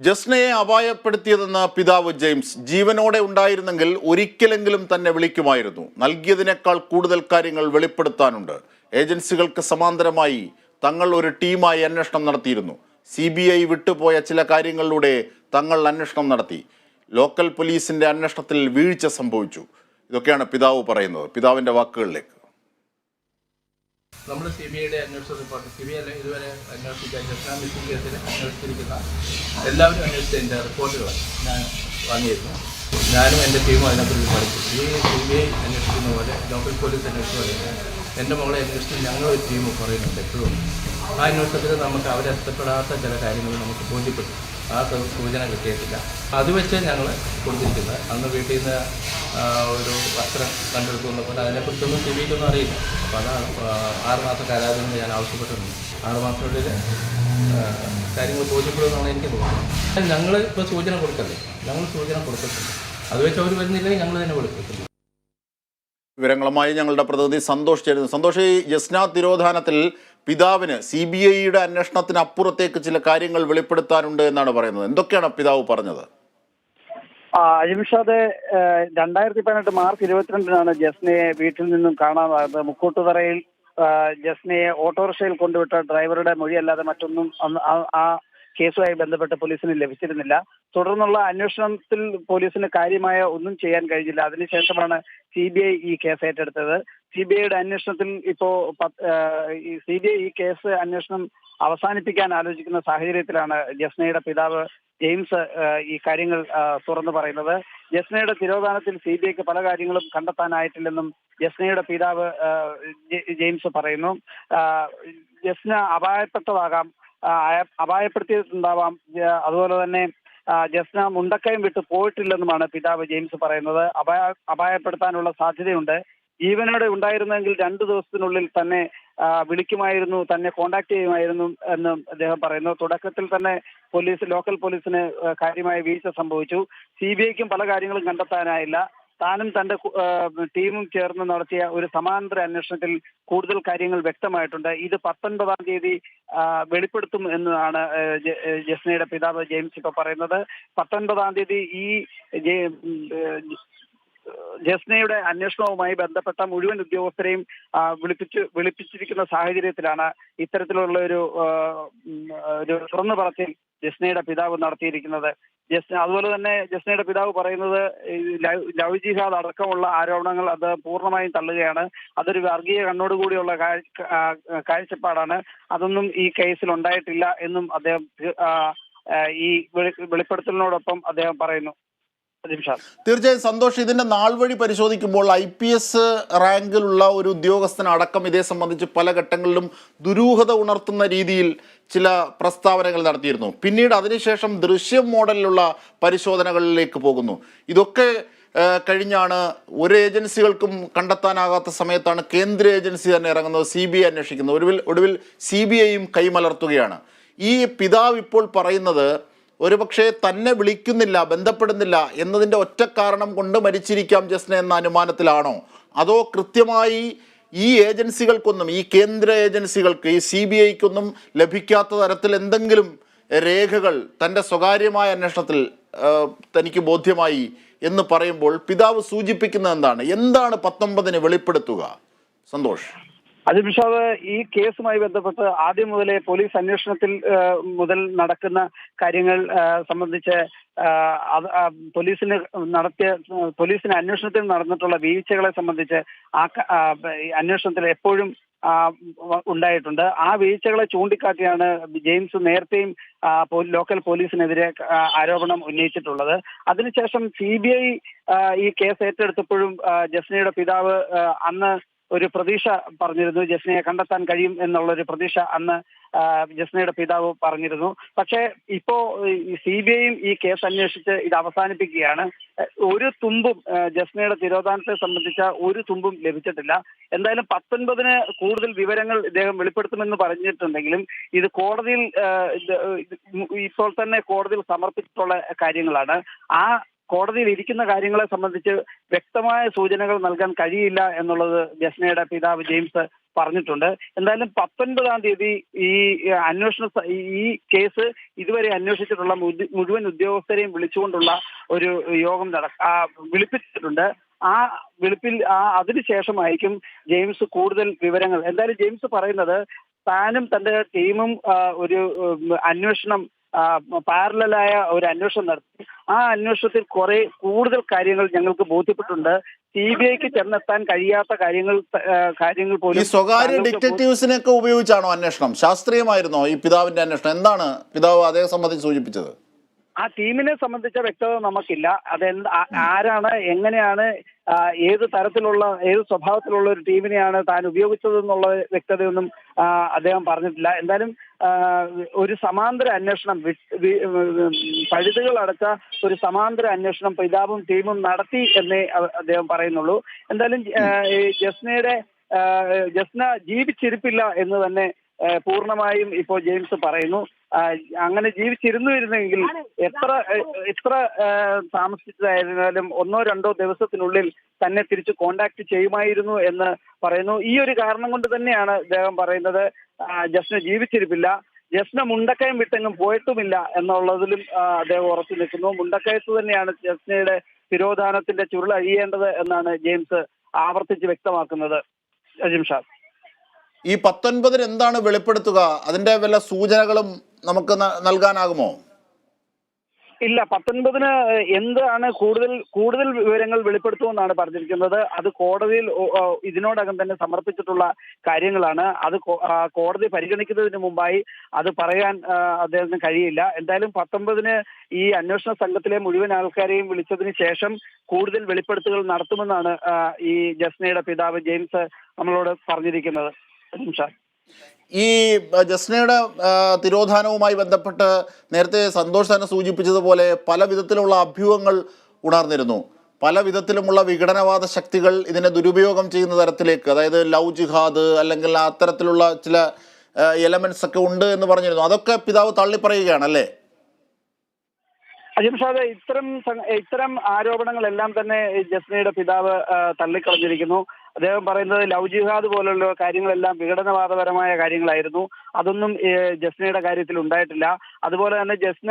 ജസ്നയെ അപായപ്പെടുത്തിയതെന്ന് പിതാവ് ജെയിംസ് ജീവനോടെ ഉണ്ടായിരുന്നെങ്കിൽ ഒരിക്കലെങ്കിലും തന്നെ വിളിക്കുമായിരുന്നു. നൽകിയതിനേക്കാൾ കൂടുതൽ കാര്യങ്ങൾ വെളിപ്പെടുത്താനുണ്ട്. ഏജൻസികൾക്ക് സമാന്തരമായി തങ്ങൾ ഒരു ടീമായി അന്വേഷണം നടത്തിയിരുന്നു. സി ബി ഐ വിട്ടുപോയ ചില കാര്യങ്ങളിലൂടെ തങ്ങൾ അന്വേഷണം നടത്തി. ലോക്കൽ പോലീസിന്റെ അന്വേഷണത്തിൽ വീഴ്ച സംഭവിച്ചു. ഇതൊക്കെയാണ് പിതാവ് പറയുന്നത്. പിതാവിന്റെ വാക്കുകളിലേക്ക്. നമ്മൾ സി ബി ഐയുടെ അന്വേഷണ റിപ്പോർട്ട് സി ബി ഐ ഇതുവരെ അന്വേഷിച്ച ജസ്ന മിസ്സിംഗ് കേസിൽ അന്വേഷിച്ചിരിക്കുന്ന എല്ലാവരും അന്വേഷിച്ചതിന്റെ റിപ്പോർട്ടുകൾ ഞാൻ വാങ്ങിയിരുന്നു. ഞാനും എന്റെ ടീമും അതിനെക്കുറിച്ച് പഠിച്ചു. ഈ സി ബി ഐ അന്വേഷിക്കുന്ന പോലെ ലോക്കൽ പോലീസ് അന്വേഷിച്ച എന്റെ മകളെ അന്വേഷിച്ച് ഞങ്ങളൊരു ടീം പറയുന്നുണ്ട് എപ്പോഴും. ആ അന്വേഷണത്തിൽ നമുക്ക് അവരെത്തപ്പെടാത്ത ചില കാര്യങ്ങൾ നമുക്ക് ബോധ്യപ്പെട്ടു ആ സൂചന കിട്ടിയിട്ടില്ല. അത് വെച്ച് ഞങ്ങൾ കൊടുത്തിരിക്കുന്നത് അന്ന് വീട്ടിൽ നിന്ന് ഒരു വസ്ത്രം കണ്ടെടുത്തു വന്നപ്പോൾ അതിനെക്കുറിച്ചൊന്നും സി ബിക്കൊന്നും അറിയില്ല. അപ്പോൾ അതാണ് ആറുമാസം ആറ് മാസം കാലാവധി ഞാൻ ആവശ്യപ്പെട്ടിട്ടുണ്ട് ആറുമാസത്തിനുള്ളിൽ കാര്യങ്ങൾ ബോധ്യപ്പെടുമെന്നാണ് എനിക്ക് തോന്നുന്നത്. ഞങ്ങൾ ഇപ്പോൾ സൂചന കൊടുക്കല്ലേ? ഞങ്ങൾ സൂചന കൊടുത്തിട്ടുണ്ട്. അത് വെച്ച് അവർ വരുന്നില്ലെങ്കിൽ ഞങ്ങൾ തന്നെ കൊടുക്കത്തില്ല വിവരങ്ങളുമായി ഞങ്ങളുടെ പ്രതിനിധി സന്തോഷ് ചേരുന്നു. സന്തോഷ് ഈ ജസ്ന തിരോധാനത്തിൽ പിതാവിന് സി ബി ഐയുടെ അന്വേഷണത്തിന് അപ്പുറത്തേക്ക് ചില കാര്യങ്ങൾ വെളിപ്പെടുത്താനുണ്ട് എന്നാണ് പറയുന്നത്. എന്തൊക്കെയാണ് പിതാവ് പറഞ്ഞത്? അജിമിഷാദ് രണ്ടായിരത്തി പതിനെട്ട് മാർച്ച് ഇരുപത്തിരണ്ടിനാണ് ജസ്നയെ വീട്ടിൽ നിന്നും കാണാതായത്. മുക്കൂട്ടുതറയിൽ ജസ്നയെ ഓട്ടോറിക്ഷയിൽ കൊണ്ടുവിട്ട ഡ്രൈവറുടെ മൊഴിയല്ലാതെ മറ്റൊന്നും ആ കേസുമായി ബന്ധപ്പെട്ട് പോലീസിന് ലഭിച്ചിരുന്നില്ല. തുടർന്നുള്ള അന്വേഷണത്തിൽ പോലീസിന് കാര്യമായ ഒന്നും ചെയ്യാൻ കഴിഞ്ഞില്ല. അതിനുശേഷമാണ് സി ബി ഐ ഈ കേസ് ഏറ്റെടുത്തത്. സി ബി ഐയുടെ അന്വേഷണത്തിൽ ഇപ്പോ സി ബി ഐ ഈ കേസ് അന്വേഷണം അവസാനിപ്പിക്കാൻ ആലോചിക്കുന്ന സാഹചര്യത്തിലാണ് ജസ്നയുടെ പിതാവ് ജെയിംസ് ഈ കാര്യങ്ങൾ തുറന്നു പറയുന്നത്. ജസ്നയുടെ തിരോധാനത്തിൽ സി ബി ഐക്ക് പല കാര്യങ്ങളും കണ്ടെത്താനായിട്ടില്ലെന്നും ജസ്നയുടെ പിതാവ് ജെയിംസ് പറയുന്നു. ജസ്ന അപായപ്പെട്ടതാകാം. അപായപ്പെടുത്തിയിട്ടുണ്ടാവാം. അതുപോലെ തന്നെ ജസ്ന മുണ്ടക്കയം വിട്ട് പോയിട്ടില്ലെന്നുമാണ് പിതാവ് ജെയിംസ് പറയുന്നത്. അപായ അപായപ്പെടുത്താനുള്ള സാധ്യതയുണ്ട്. ജീവനോടെ ഉണ്ടായിരുന്നെങ്കിൽ രണ്ടു ദിവസത്തിനുള്ളിൽ തന്നെ വിളിക്കുമായിരുന്നു തന്നെ കോണ്ടാക്ട് ചെയ്യുമായിരുന്നു എന്ന് അദ്ദേഹം പറയുന്നു. തുടക്കത്തിൽ തന്നെ പോലീസ് ലോക്കൽ പോലീസിന് കാര്യമായ വീഴ്ച സംഭവിച്ചു. സി ബി ഐക്കും പല കാര്യങ്ങളും കണ്ടെത്താനായില്ല. താനും തന്റെ ടീമും ചേർന്ന് നടത്തിയ ഒരു സമാന്തര അന്വേഷണത്തിൽ കൂടുതൽ കാര്യങ്ങൾ വ്യക്തമായിട്ടുണ്ട്. ഇത് പത്തൊൻപതാം തീയതി വെളിപ്പെടുത്തും എന്നാണ് ജസ്നയുടെ പിതാവ് ജെയിംസ് ഇപ്പൊ പറയുന്നത്. പത്തൊൻപതാം തീയതി ഈ ജസ്നയുടെ അന്വേഷണവുമായി ബന്ധപ്പെട്ട മുഴുവൻ ഉദ്യോഗസ്ഥരെയും വിളിപ്പിച്ചു വിളിപ്പിച്ച് വിളിപ്പിച്ചിരിക്കുന്ന സാഹചര്യത്തിലാണ് ഇത്തരത്തിലുള്ള ഒരു ഒരു തുറന്നു പറച്ചിൽ ജസ്നയുടെ പിതാവ് നടത്തിയിരിക്കുന്നത്. ജസ്ന അതുപോലെ തന്നെ ജസ്നയുടെ പിതാവ് പറയുന്നത് ലവ് ജിഹാദ് അടക്കമുള്ള ആരോപണങ്ങൾ അത് പൂർണമായും തള്ളുകയാണ്. അതൊരു വർഗീയ കണ്ണോടുകൂടിയുള്ള കാഴ്ചപ്പാടാണ്. അതൊന്നും ഈ കേസിൽ ഉണ്ടായിട്ടില്ല എന്നും അദ്ദേഹം ഈ വെളി- വെളിപ്പെടുത്തലിനോടൊപ്പം അദ്ദേഹം പറയുന്നു. തീർച്ചയായും സന്തോഷ്. ഇതിന്റെ നാൾ വഴി പരിശോധിക്കുമ്പോൾ ഐ പി എസ് റാങ്കിലുള്ള ഒരു ഉദ്യോഗസ്ഥൻ അടക്കം ഇതേ സംബന്ധിച്ച് പല ഘട്ടങ്ങളിലും ദുരൂഹത ഉണർത്തുന്ന രീതിയിൽ ചില പ്രസ്താവനകൾ നടത്തിയിരുന്നു. പിന്നീട് അതിനുശേഷം ദൃശ്യം മോഡലിലുള്ള പരിശോധനകളിലേക്ക് പോകുന്നു. ഇതൊക്കെ കഴിഞ്ഞാണ് ഒരു ഏജൻസികൾക്കും കണ്ടെത്താനാകാത്ത സമയത്താണ് കേന്ദ്ര ഏജൻസി തന്നെ ഇറങ്ങുന്നത് സി ബി ഐ അന്വേഷിക്കുന്നത്. ഒടുവിൽ ഒടുവിൽ സി ബി ഐയും കൈമലർത്തുകയാണ്. ഈ പിതാവ് ഇപ്പോൾ പറയുന്നത് ഒരുപക്ഷെ തന്നെ വിളിക്കുന്നില്ല ബന്ധപ്പെടുന്നില്ല എന്നതിന്റെ ഒറ്റ കാരണം കൊണ്ട് മരിച്ചിരിക്കാം ജസ്ന എന്ന അനുമാനത്തിലാണോ? അതോ കൃത്യമായി ഈ ഏജൻസികൾക്കൊന്നും ഈ കേന്ദ്ര ഏജൻസികൾക്ക് ഈ സി ബി ഐക്കൊന്നും ലഭിക്കാത്ത തരത്തിൽ എന്തെങ്കിലും രേഖകൾ തന്റെ സ്വകാര്യമായ അന്വേഷണത്തിൽ തനിക്ക് ബോധ്യമായി എന്ന് പറയുമ്പോൾ പിതാവ് സൂചിപ്പിക്കുന്നത് എന്താണ്? എന്താണ് പത്തൊമ്പതിന് വെളിപ്പെടുത്തുക? സന്തോഷ്. അതിർഷാദ് ഈ കേസുമായി ബന്ധപ്പെട്ട് ആദ്യം മുതലേ പോലീസ് അന്വേഷണത്തിൽ മുതൽ നടക്കുന്ന കാര്യങ്ങൾ സംബന്ധിച്ച് പോലീസിന് നടത്തിയ പോലീസിന് അന്വേഷണത്തിൽ നടന്നിട്ടുള്ള വീഴ്ചകളെ സംബന്ധിച്ച് ആ അന്വേഷണത്തിൽ എപ്പോഴും ഉണ്ടായിട്ടുണ്ട്. ആ വീഴ്ചകളെ ചൂണ്ടിക്കാട്ടിയാണ് ജെയിംസ് നേരത്തെയും ലോക്കൽ പോലീസിനെതിരെ ആരോപണം ഉന്നയിച്ചിട്ടുള്ളത്. അതിനുശേഷം സി ബി ഐ ഈ കേസ് ഏറ്റെടുത്തപ്പോഴും ജസ്നയുടെ പിതാവ് അന്ന് ഒരു പ്രതീക്ഷ പറഞ്ഞിരുന്നു. ജസ്നയെ കണ്ടെത്താൻ കഴിയും എന്നുള്ള ഒരു പ്രതീക്ഷ അന്ന് ജസ്നയുടെ പിതാവ് പറഞ്ഞിരുന്നു. പക്ഷേ ഇപ്പോ സി ബി ഐയും ഈ കേസ് അന്വേഷിച്ച് ഇത് അവസാനിപ്പിക്കുകയാണ്. ഒരു തുമ്പും ജസ്നയുടെ തിരോധാനത്തെ സംബന്ധിച്ച ഒരു തുമ്പും ലഭിച്ചിട്ടില്ല. എന്തായാലും പത്തൊൻപതിന് കൂടുതൽ വിവരങ്ങൾ ഇദ്ദേഹം വെളിപ്പെടുത്തുമെന്ന് പറഞ്ഞിട്ടുണ്ടെങ്കിലും ഇത് കോടതിയിൽ ഇപ്പോൾ തന്നെ കോടതിയിൽ സമർപ്പിച്ചിട്ടുള്ള കാര്യങ്ങളാണ്. ആ കോടതിയിൽ ഇരിക്കുന്ന കാര്യങ്ങളെ സംബന്ധിച്ച് വ്യക്തമായ സൂചനകൾ നൽകാൻ കഴിയില്ല എന്നുള്ളത് ജസ്നയുടെ പിതാവ് ജെയിംസ് പറഞ്ഞിട്ടുണ്ട്. എന്തായാലും പത്തൊൻപതാം തീയതി ഈ അന്വേഷണ ഈ കേസ് ഇതുവരെ അന്വേഷിച്ചിട്ടുള്ള മുഴുവൻ ഉദ്യോഗസ്ഥരെയും വിളിച്ചുകൊണ്ടുള്ള ഒരു യോഗം നട വിളിപ്പിച്ചിട്ടുണ്ട്. ആ വിളിപ്പിൽ ആ അതിനുശേഷമായിരിക്കും ജെയിംസ് കൂടുതൽ വിവരങ്ങൾ. എന്തായാലും ജെയിംസ് പറയുന്നത് താനും തന്റെ ടീമും ഒരു അന്വേഷണം പാരലായ ഒരു അന്വേഷണം നടത്തി. ആ അന്വേഷണത്തിൽ കുറെ കൂടുതൽ കാര്യങ്ങൾ ഞങ്ങൾക്ക് ബോധ്യപ്പെട്ടുണ്ട് സി ബി ഐക്ക് ചെന്നെത്താൻ കഴിയാത്ത കാര്യങ്ങൾ കാര്യങ്ങൾ കാര്യങ്ങൾ ഈ പോലും സ്വകാര്യ ഡിറ്റക്റ്റീവ്സിനൊക്കെ ഉപയോഗിച്ചാണോ അന്വേഷണം? ശാസ്ത്രീയമായിരുന്നോ ഈ പിതാവിന്റെ അന്വേഷണം? എന്താണ് പിതാവ് അതേ സംബന്ധിച്ച് സൂചിപ്പിച്ചത്? ആ ടീമിനെ സംബന്ധിച്ച വ്യക്തത നമുക്കില്ല. അതെന്ത് ആരാണ് എങ്ങനെയാണ് ഏത് തരത്തിലുള്ള ഏത് സ്വഭാവത്തിലുള്ള ഒരു ടീമിനെയാണ് താൻ ഉപയോഗിച്ചതെന്നുള്ള വ്യക്തതയൊന്നും അദ്ദേഹം പറഞ്ഞിട്ടില്ല. എന്തായാലും ഒരു സമാന്തര അന്വേഷണം അടച്ച ഒരു സമാന്തര അന്വേഷണം പിതാവും ടീമും നടത്തി എന്നേ അദ്ദേഹം പറയുന്നുള്ളൂ. എന്തായാലും ജസ്നയുടെ ജസ്ന ജീവിച്ചിരിപ്പില്ല എന്ന് തന്നെ പൂർണമായും ഇപ്പോൾ ജെയിംസ് പറയുന്നു. അങ്ങനെ ജീവിച്ചിരുന്നു ഇരുന്നെങ്കിൽ എത്ര എത്ര താമസിച്ചതായിരുന്നാലും ഒന്നോ രണ്ടോ ദിവസത്തിനുള്ളിൽ തന്നെ തിരിച്ച് കോണ്ടാക്ട് ചെയ്യുമായിരുന്നു എന്ന് പറയുന്നു. ഈ ഒരു കാരണം കൊണ്ട് തന്നെയാണ് അദ്ദേഹം പറയുന്നത്. ജസ്ന ജീവിച്ചിരിപ്പില്ല. ജസ്ന മുണ്ടക്കയം വിട്ടെങ്ങും പോയിട്ടുമില്ല എന്നുള്ളതിലും അദ്ദേഹം ഉറച്ചു നിൽക്കുന്നു. മുണ്ടക്കയത്ത് തന്നെയാണ് ജസ്നയുടെ തിരോധാനത്തിന്റെ ചുരുൾ അഴിയേണ്ടത് എന്നാണ് ജെയിംസ് ആവർത്തിച്ച് വ്യക്തമാക്കുന്നത്. അജിം ഷാ. ഈ പത്തൊൻപതിന് എന്താണ് വെളിപ്പെടുത്തുക? അതിന്റെ വല്ല സൂചനകളും നമുക്ക് നൽകാനാകുമോ? ഇല്ല പത്തൊൻപതിന് എന്താണ് കൂടുതൽ കൂടുതൽ വിവരങ്ങൾ വെളിപ്പെടുത്തുമെന്നാണ് പറഞ്ഞിരിക്കുന്നത്. അത് കോടതിയിൽ ഇതിനോടകം തന്നെ സമർപ്പിച്ചിട്ടുള്ള കാര്യങ്ങളാണ്. അത് കോടതി പരിഗണിക്കുന്നതിന് മുമ്പായി അത് പറയാൻ അദ്ദേഹത്തിന് കഴിയില്ല. എന്തായാലും പത്തൊമ്പതിന് ഈ അന്വേഷണ സംഘത്തിലെ മുഴുവൻ ആൾക്കാരെയും വിളിച്ചതിന് ശേഷം കൂടുതൽ വെളിപ്പെടുത്തുകൾ നടത്തുമെന്നാണ് ഈ ജസ്നയുടെ പിതാവ് ജെയിംസ് നമ്മളോട് പറഞ്ഞിരിക്കുന്നത്. നിമിഷം ഈ ജസ്നയുടെ തിരോധാനവുമായി ബന്ധപ്പെട്ട് നേരത്തെ സന്തോഷ് തന്നെ സൂചിപ്പിച്ചതുപോലെ പല വിധത്തിലുള്ള അഭ്യൂഹങ്ങൾ ഉണർന്നിരുന്നു. പല വിധത്തിലുമുള്ള വിഘടനവാദ ശക്തികൾ ഇതിനെ ദുരുപയോഗം ചെയ്യുന്ന തരത്തിലേക്ക് അതായത് ലവ് ജിഹാദ് അല്ലെങ്കിൽ അത്തരത്തിലുള്ള ചില എലമെന്റ്സ് ഒക്കെ ഉണ്ട് എന്ന് പറഞ്ഞിരുന്നു. അതൊക്കെ പിതാവ് തള്ളിപ്പറയുകയാണ് അല്ലേ? അജിംഷാദ് ഇത്തരം ഇത്തരം ആരോപണങ്ങളെല്ലാം തന്നെ ജസ്നയുടെ പിതാവ് തള്ളിക്കളഞ്ഞിരിക്കുന്നു. അദ്ദേഹം പറയുന്നത് ലവ് ജിഹാദ് പോലുള്ള കാര്യങ്ങളെല്ലാം വിഘടനവാദപരമായ കാര്യങ്ങളായിരുന്നു. അതൊന്നും ജസ്നയുടെ കാര്യത്തിൽ ഉണ്ടായിട്ടില്ല. അതുപോലെ തന്നെ ജസ്ന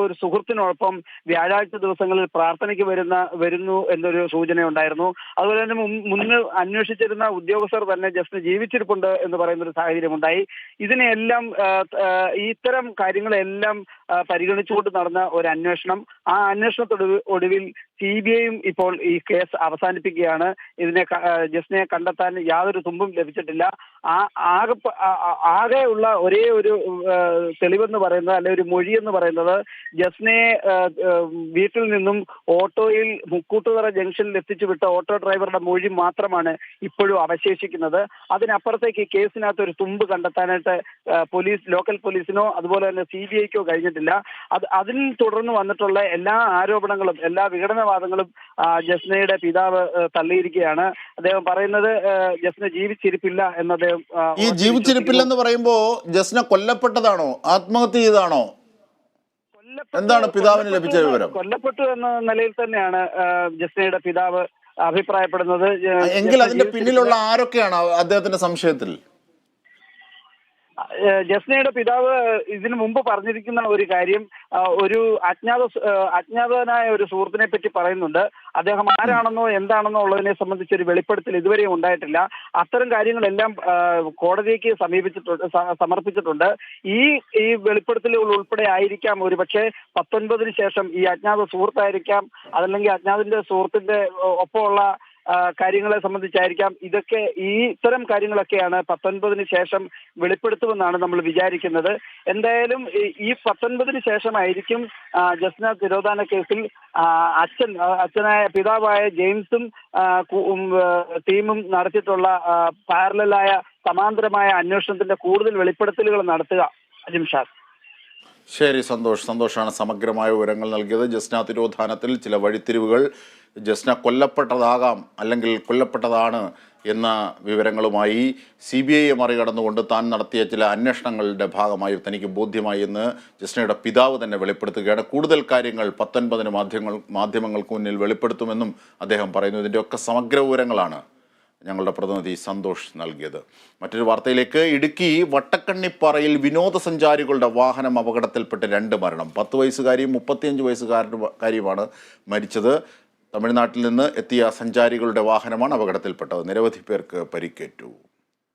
ഒരു സുഹൃത്തിനൊപ്പം വ്യാഴാഴ്ച ദിവസങ്ങളിൽ പ്രാർത്ഥനയ്ക്ക് വരുന്ന വരുന്നു എന്നൊരു സൂചന ഉണ്ടായിരുന്നു അതുപോലെ തന്നെ മുന്ന് അന്വേഷിച്ചിരുന്ന ഉദ്യോഗസ്ഥർ തന്നെ ജസ്ന ജീവിച്ചിരിപ്പുണ്ട് എന്ന് പറയുന്ന ഒരു സാഹചര്യം ഉണ്ടായി ആ, ഇത്തരം കാര്യങ്ങളെല്ലാം പരിഗണിച്ചുകൊണ്ട് നടന്ന ഒരു അന്വേഷണം. ആ അന്വേഷണത്തൊടുവിൽ ഒടുവിൽ സി ബി ഐയും ഇപ്പോൾ ഈ കേസ് അവസാനിപ്പിക്കുകയാണ്. ഇതിനെ ജസ്നയെ കണ്ടെത്താൻ യാതൊരു തുമ്പും ലഭിച്ചിട്ടില്ല. ആ ആകെ പ- ആ- ആ- ആകെ ഉള്ള ഒരേ ഒരു തെളിവെന്ന് പറയുന്നത് അല്ലെ ഒരു മൊഴി എന്ന് പറയുന്നത് ജസ്നയെ വീട്ടിൽ നിന്നും ഓട്ടോയിൽ മുക്കൂട്ടുതറ ജംഗ്ഷനിൽ എത്തിച്ചു വിട്ട ഓട്ടോ ഡ്രൈവറുടെ മൊഴി മാത്രമാണ് ഇപ്പോഴും അവശേഷിക്കുന്നത്. അതിനപ്പുറത്തേക്ക് കേസിനകത്ത് ഒരു തുമ്പ് കണ്ടെത്താനായിട്ട് പോലീസ് ലോക്കൽ പോലീസിനോ അതുപോലെ തന്നെ സി ബി ഐക്കോ കഴിഞ്ഞിട്ടില്ല. അത് അതിൽ തുടർന്ന് വന്നിട്ടുള്ള എല്ലാ ആരോപണങ്ങളും എല്ലാ വിഘടനവാദങ്ങളും ജസ്നയുടെ പിതാവ് തള്ളിയിരിക്കുകയാണ്. അദ്ദേഹം പറയുന്നത് ജസ്ന ജീവിച്ചിരിപ്പില്ല എന്ന് അദ്ദേഹം ഈ ജീവിച്ചിരിപ്പില്ലെന്ന് പറയുമ്പോ ജസ്ന കൊല്ലപ്പെട്ടതാണോ? ആത്മഹത്യ ചെയ്തതാണോ? എന്താണ് പിതാവിന് ലഭിച്ച വിവരം? കൊല്ലപ്പെട്ടു എന്ന നിലയിൽ തന്നെയാണ് ജസ്നയുടെ പിതാവ് അഭിപ്രായപ്പെടുന്നത്. എങ്കിൽ അതിന്റെ പിന്നിലുള്ള ആരൊക്കെയാണ് അദ്ദേഹത്തിന്റെ സംശയത്തിൽ? ജസ്നയുടെ പിതാവ് ഇതിനു മുമ്പ് പറഞ്ഞിരിക്കുന്ന ഒരു കാര്യം ഒരു അജ്ഞാത അജ്ഞാതനായ ഒരു സുഹൃത്തിനെ പറ്റി പറയുന്നുണ്ട്. അദ്ദേഹം ആരാണെന്നോ എന്താണെന്നോ ഉള്ളതിനെ സംബന്ധിച്ച് ഒരു വെളിപ്പെടുത്തൽ ഇതുവരെ ഉണ്ടായിട്ടില്ല. അത്തരം കാര്യങ്ങളെല്ലാം കോടതിക്ക് സമീപിച്ചിട്ടുണ്ട് സമർപ്പിച്ചിട്ടുണ്ട്. ഈ ഈ വെളിപ്പെടുത്തലുകൾ ഉൾപ്പെടെ ആയിരിക്കാം ഒരു പക്ഷേ പത്തൊൻപതിന് ശേഷം ഈ അജ്ഞാത സുഹൃത്തായിരിക്കാം. അതല്ലെങ്കിൽ അജ്ഞാതിന്റെ സുഹൃത്തിന്റെ ഒപ്പമുള്ള കാര്യങ്ങളെ സംബന്ധിച്ചായിരിക്കാം. ഇതൊക്കെ ഈ ഇത്തരം കാര്യങ്ങളൊക്കെയാണ് പത്തൊൻപതിന് ശേഷം വെളിപ്പെടുത്തുമെന്നാണ് നമ്മൾ വിചാരിക്കുന്നത്. എന്തായാലും ഈ- പത്തൊൻപതിന് ശേഷമായിരിക്കും ജസ്ന തിരോധാന കേസിൽ അച്ഛൻ അച്ഛനായ പിതാവായ ജെയിംസും ടീമും നടത്തിയിട്ടുള്ള പാരലായ സമാന്തരമായ അന്വേഷണത്തിന്റെ കൂടുതൽ വെളിപ്പെടുത്തലുകൾ നടത്തുക. അജിംഷാദ് ശരി സന്തോഷ്. സന്തോഷാണ് സമഗ്രമായ വിവരങ്ങൾ നൽകിയത്. ജസ്ന തിരോധാനത്തിൽ ചില വഴിത്തിരിവുകൾ. ജസ്ന കൊല്ലപ്പെട്ടതാകാം അല്ലെങ്കിൽ കൊല്ലപ്പെട്ടതാണ് എന്ന വിവരങ്ങളുമായി സി ബി ഐയെ മറികടന്നുകൊണ്ട് താൻ നടത്തിയ ചില അന്വേഷണങ്ങളുടെ ഭാഗമായി തനിക്ക് ബോധ്യമായി എന്ന് ജസ്നയുടെ പിതാവ് തന്നെ വെളിപ്പെടുത്തുകയാണ്. കൂടുതൽ കാര്യങ്ങൾ പത്തൊൻപതിന് മാധ്യമങ്ങൾ മാധ്യമങ്ങൾക്ക് മുന്നിൽ വെളിപ്പെടുത്തുമെന്നും അദ്ദേഹം പറയുന്നു. ഇതിന്റെയൊക്കെ സമഗ്ര വിവരങ്ങളാണ്. ഞങ്ങളുടെ പ്രതിനിധി സന്തോഷ് നൽകിയത്. മറ്റൊരു വാർത്തയിലേക്ക് ഇടുക്കി വട്ടക്കണ്ണിപ്പാറയിൽ വിനോദസഞ്ചാരികളുടെ വാഹനം അപകടത്തിൽപ്പെട്ട് രണ്ട് മരണം. പത്ത് വയസ്സുകാരിയും മുപ്പത്തിയഞ്ച് വയസ്സുകാരിയുമാണ് മരിച്ചത്. തമിഴ്നാട്ടിൽ നിന്ന് എത്തിയ സഞ്ചാരികളുടെ വാഹനമാണ് അപകടത്തിൽപ്പെട്ടത്. നിരവധി പേർക്ക് പരിക്കേറ്റു.